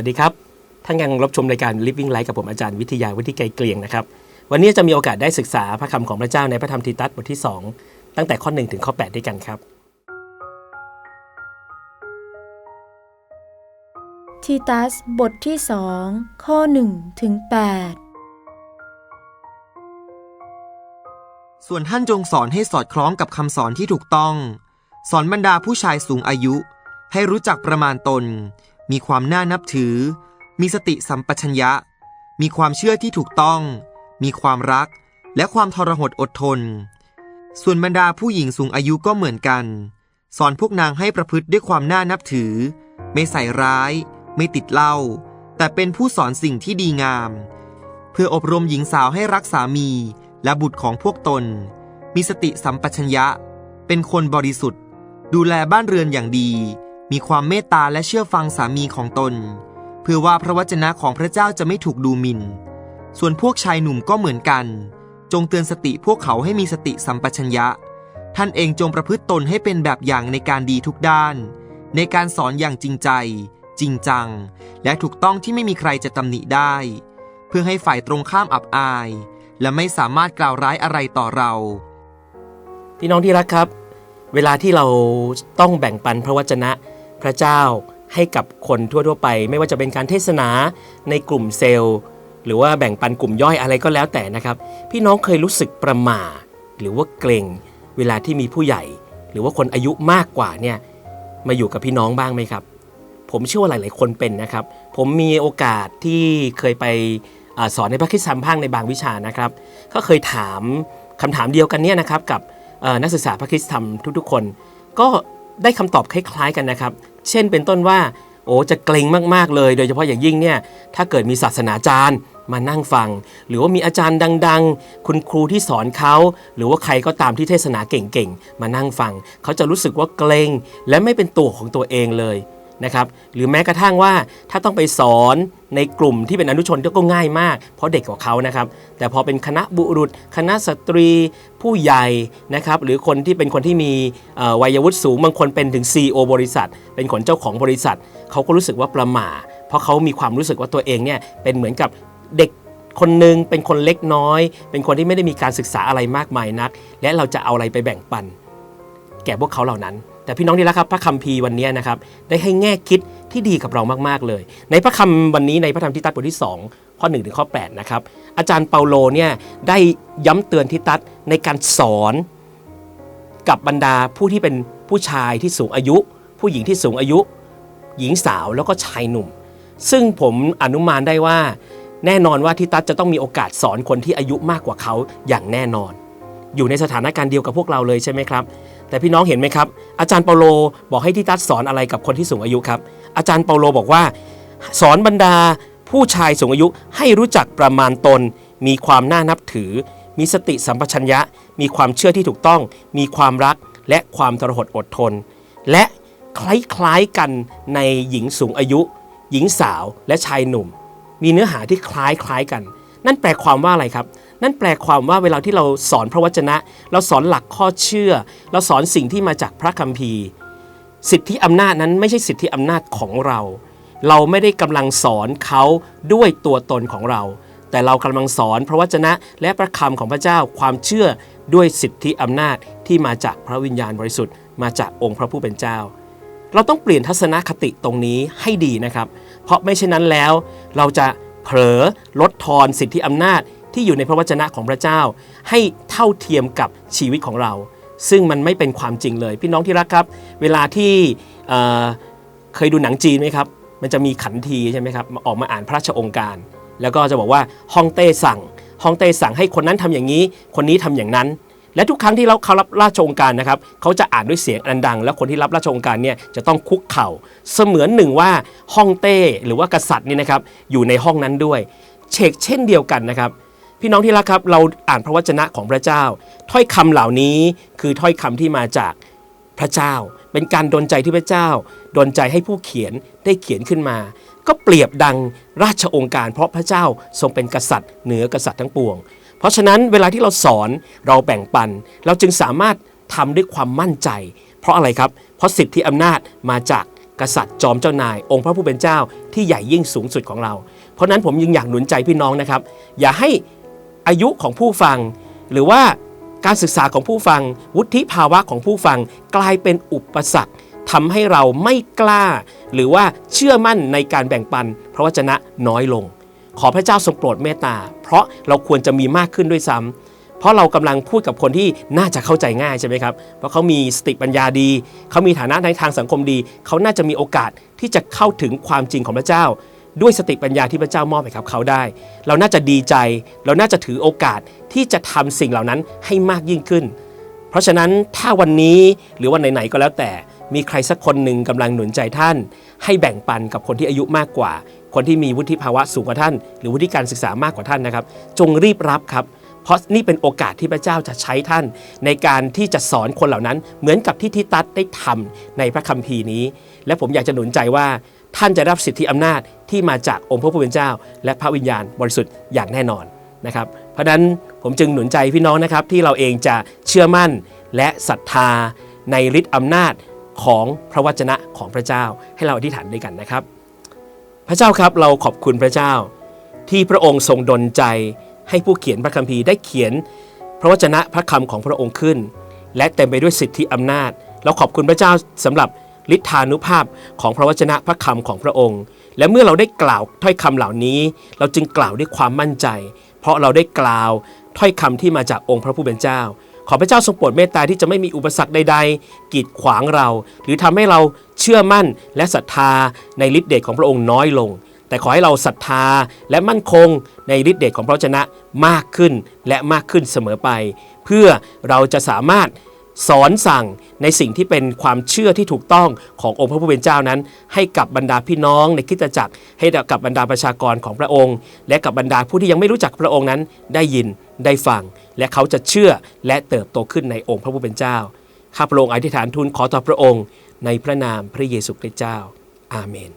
วัสดีครับท่านกำลังรับชมรายการ Living Life กับผมอาจารย์วิทยาวิทิไกรเกลียงนะครับวันนี้จะมีโอกาสได้ศึกษาพระคำของพระเจ้าในพระธรรมทีตัสบทที่ 2 ตั้งแต่ข้อ 1 ถึงข้อ 8 ด้วยกันครับ ทีตัสบทที่สองข้อ 1 ถึงส่วนท่านจงสอนให้สอดคล้องกับคำสอนที่ถูกต้อง สอนบรรดาผู้ชายสูงอายุ ให้รู้จักประมาณตน มีความน่านับถือ มีสติสัมปชัญญะ มีความเชื่อที่ถูกต้อง มีความรัก และความทรหดอดทน ส่วนบรรดาผู้หญิงสูงอายุก็เหมือนกัน สอนพวกนางให้ประพฤติด้วยความน่านับถือ ไม่ใส่ร้าย ไม่ติดเหล้าแต่เป็นผู้สอนสิ่งที่ดีงาม เพื่ออบรมหญิงสาวให้รักสามีและบุตรของพวกตน มีสติสัมปชัญญะ เป็นคนบริสุทธิ์ ดูแลบ้านเรือนอย่างดี มีความเมตตาและเชื่อฟังสามีของตน เพื่อว่าพระวจนะของพระเจ้าจะไม่ถูกดูหมิ่น ส่วนพวกชายหนุ่มก็เหมือนกัน จงเตือนสติพวกเขาให้มีสติสัมปชัญญะ ท่านเองจงประพฤติตนให้เป็นแบบอย่างในการดีทุกด้าน ในการสอนอย่างจริงใจ จริงจัง และถูกต้องที่ไม่มีใครจะตำหนิได้ เพื่อให้ฝ่ายตรงข้ามอับอาย และไม่สามารถกล่าวร้ายอะไรต่อเราพี่น้องที่รักครับ เวลาที่เราต้องแบ่งปันพระวจนะ พระเจ้าให้กับคนทั่วๆไป ไม่ว่าจะเป็นการเทศนาในกลุ่มเซลล์ หรือว่าแบ่งปันกลุ่มย่อยอะไรก็แล้วแต่นะครับ พี่น้องเคยรู้สึกประหม่า หรือว่าเกรงเวลาที่มีผู้ใหญ่ หรือว่าคนอายุมากกว่าเนี่ยมาอยู่กับพี่น้องบ้างไหมครับ ผมเชื่อว่าหลาย ๆ คนเป็นนะครับ ผมมีโอกาสที่เคยไปอสอนในพระคริสตธรรมภาคในบางวิชานะครับ ก็เคยถามคำถามเดียวกันเนี่ยนะครับกับนักศึกษาพระคริสตธรรมทุกๆ คน ก็ได้คำตอบคล้าย ๆ กันนะครับ เช่นเป็นต้นว่า โอ้จะเกรงมากๆเลย โดยเฉพาะอย่างยิ่งเนี่ยถ้าเกิดมีศาสนาจารย์มานั่งฟัง หรือว่ามีอาจารย์ดัง ๆ คุณครูที่สอนเขา หรือว่าใครก็ตามที่เทศนาเก่งๆ มานั่งฟัง เขาจะรู้สึกว่าเกรงและไม่เป็นตัวของตัวเองเลย นะครับหรือแม้กระทั่งว่าถ้าต้องไปสอนในกลุ่มที่เป็นอนุชนก็ง่ายมาก เพราะเด็กกว่าเขานะครับ แต่พอเป็นคณะบุรุษ คณะสตรี ผู้ใหญ่นะครับ หรือคนที่เป็นคนที่มีวัยวุฒิสูงบางคนเป็นถึง CEO บริษัท เป็นคนเจ้าของบริษัท เขาก็รู้สึกว่าประหม่า เพราะเขามีความรู้สึกว่าตัวเองเนี่ยเป็นเหมือนกับเด็กคนหนึ่งเป็นคนเล็กน้อย เป็นคนที่ไม่ได้มีการศึกษาอะไรมากมายนัก และเราจะเอาอะไรไปแบ่งปัน แก่พวกเขาเหล่านั้น แต่พี่น้องที่รักครับพระคัมภีร์วันนี้นะครับได้ให้แง่คิดที่ดีกับเรามากๆเลย ในพระคำวันนี้ในพระธรรมทิตัสบทที่ 2 ข้อ1ถึงข้อ8นะครับอาจารย์เปาโลเนี่ยได้ย้ำเตือนทิตัสในการสอนกับบรรดาผู้ที่เป็นผู้ชายที่สูงอายุ ผู้หญิงที่สูงอายุ หญิงสาวแล้วก็ชายหนุ่ม ซึ่งผมอนุมานได้ว่า แน่นอนว่าทิตัสจะต้องมีโอกาสสอนคนที่อายุมากกว่าเขาอย่างแน่นอน อยู่ในสถานการณ์เดียวกับพวกเราเลยใช่ไหมครับ แต่พี่น้องเห็นไหมครับ อาจารย์เปาโลบอกให้ทิตัสสอนอะไรกับคนที่สูงอายุครับ อาจารย์เปาโลบอกว่า สอนบรรดาผู้ชายสูงอายุให้รู้จักประมาณตน มีความน่านับถือ มีสติสัมปชัญญะ มีความเชื่อที่ถูกต้อง มีความรักและความทรหดอดทน และคล้ายๆกันในหญิงสูงอายุ หญิงสาวและชายหนุ่ม มีเนื้อหาที่คล้ายคล้ายๆกัน นั่นแปลความว่าอะไรครับ นั่นแปลความว่าเวลาที่เราสอนพระวจนะ เราสอนหลักข้อเชื่อ เราสอนสิ่งที่มาจากพระคัมภีร์ สิทธิอำนาจนั้นไม่ใช่สิทธิอำนาจของเรา เราไม่ได้กำลังสอนเขาด้วยตัวตนของเรา แต่เรากำลังสอนพระวจนะและพระคำของพระเจ้าความเชื่อด้วยสิทธิอำนาจที่มาจากพระวิญญาณบริสุทธิ์มาจากองค์พระผู้เป็นเจ้า เราต้องเปลี่ยนทัศนคติตรงนี้ให้ดีนะครับ เพราะไม่เช่นนั้นแล้วเราจะ เผลอลดทอนสิทธิอำนาจที่อยู่ในพระวจนะของพระเจ้า ให้เท่าเทียมกับชีวิตของเรา ซึ่งมันไม่เป็นความจริงเลย พี่น้องที่รักครับ เวลาที่เเคยดูหนังจีนไหมครับ มันจะมีขันทีใช่ไหมครับออกมาอ่านพระราชองค์การ แล้วก็จะบอกว่าฮ่องเต้สั่งฮ่องเต้สั่งให้คนนั้นทำอย่างนี้ คนนี้ทำอย่างนั้น และทุกครั้งที่เราเขารับราชองการนะครับเขาจะอ่านด้วยเสียงอันดัง แล้วคนที่รับราชองการเนี่ยจะต้องคุกเข่า เสมือนหนึ่งว่าฮ่องเต้หรือว่ากษัตริย์นี่นะครับอยู่ในห้องนั้นด้วยเชกเช่นเดียวกันนะครับ พี่น้องที่รักครับเราอ่านพระวจนะของพระเจ้า ถ้อยคำเหล่านี้คือถ้อยคำที่มาจากพระเจ้า เป็นการดลใจที่พระเจ้าดลใจให้ผู้เขียนได้เขียนขึ้นมา ก็เปรียบดังราชองค์การ เพราะพระเจ้าทรงเป็นกษัตริย์เหนือกษัตริย์ทั้งปวง เพราะฉะนั้นเวลาที่เราสอนเราแบ่งปัน เราจึงสามารถทำด้วยความมั่นใจ เพราะอะไรครับ เพราะสิทธิอำนาจมาจากกษัตริย์จอมเจ้านาย องค์พระผู้เป็นเจ้าที่ใหญ่ยิ่งสูงสุดของเรา เพราะฉะนั้นผมยังอยากหนุนใจพี่น้องนะครับ อย่าให้อายุของผู้ฟัง หรือว่าการศึกษาของผู้ฟัง วุฒิภาวะของผู้ฟังกลายเป็นอุปสรรคทำให้เราไม่กล้า หรือว่าเชื่อมั่นในการแบ่งปันพระวจนะน้อยลง ขอพระเจ้าทรงโปรดเมตตา เพราะเราควรจะมีมากขึ้นด้วยซ้ำเพราะเรากำลังพูดกับคนที่น่าจะเข้าใจง่ายใช่ไหมครับ เพราะเขามีสติปัญญาดี เขามีฐานะในทางสังคมดี เขาน่าจะมีโอกาสที่จะเข้าถึงความจริงของพระเจ้า ด้วยสติปัญญาที่พระเจ้ามอบให้กับเขาได้ เราน่าจะดีใจ เราน่าจะถือโอกาสที่จะทำสิ่งเหล่านั้นให้มากยิ่งขึ้น เพราะฉะนั้นถ้าวันนี้หรือวันไหนๆก็แล้วแต่มีใครสักคนหนึ่งกำลังหนุนใจท่าน ให้แบ่งปันกับคนที่อายุมากกว่า คนที่มีวุฒิภาวะสูงกว่าท่าน หรือวุฒิการศึกษามากกว่าท่านนะครับ จงรีบรับครับ เพราะนี่เป็นโอกาสที่พระเจ้าจะใช้ท่าน ในการที่จะสอนคนเหล่านั้น เหมือนกับที่ทิตัสได้ทำในพระคัมภีร์นี้ และผมอยากจะหนุนใจว่าท่านจะรับสิทธิอำนาจที่มาจากองค์พระผู้เป็นเจ้า และพระวิญญาณบริสุทธิ์อย่างแน่นอนนะครับ เพราะฉะนั้นผมจึงหนุนใจพี่น้องนะครับที่เราเองจะเชื่อมั่นและศรัทธาในฤทธิอำนาจของพระวจนะของพระเจ้า ให้เราอธิษฐานด้วยกันนะครับ พระเจ้าครับเราขอบคุณพระเจ้า ที่พระองค์ทรงดลใจให้ผู้เขียนพระคัมภีร์ได้เขียน พระวจนะพระคำของพระองค์ขึ้น และเต็มไปด้วยสิทธิอำนาจ เราขอบคุณพระเจ้าสำหรับฤทธานุภาพของพระวจนะพระคำของพระองค์ และเมื่อเราได้กล่าวถ้อยคำเหล่านี้ เราจึงกล่าวด้วยความมั่นใจ เพราะเราได้กล่าวถ้อยคำที่มาจากองค์พระผู้เป็นเจ้า ขอพระเจ้าทรงโปรดเมตตาที่จะไม่มีอุปสรรคใด ๆ กีดขวางเรา หรือทำให้เราเชื่อมั่นและศรัทธาในฤทธิเดชของพระองค์น้อยลง แต่ขอให้เราศรัทธาและมั่นคงในฤทธิเดชของพระวจนะมากขึ้นและมากขึ้นเสมอไป เพื่อเราจะสามารถสอนสั่งในสิ่งที่เป็นความเชื่อที่ถูกต้องขององค์พระผู้เป็นเจ้านั้น ให้กับบรรดาพี่น้องในคิตจักร ให้กับบรรดาประชากรของพระองค์ และกับบรรดาผู้ที่ยังไม่รู้จักพระองค์นั้นได้ยิน ได้ฟัง และเขาจะเชื่อและเติบโตขึ้นในองค์พระผู้เป็นเจ้า ข้าพระองค์อธิษฐานทูลขอต่อพระองค์ในพระนามพระเยซูคริสต์เจ้า อาเมน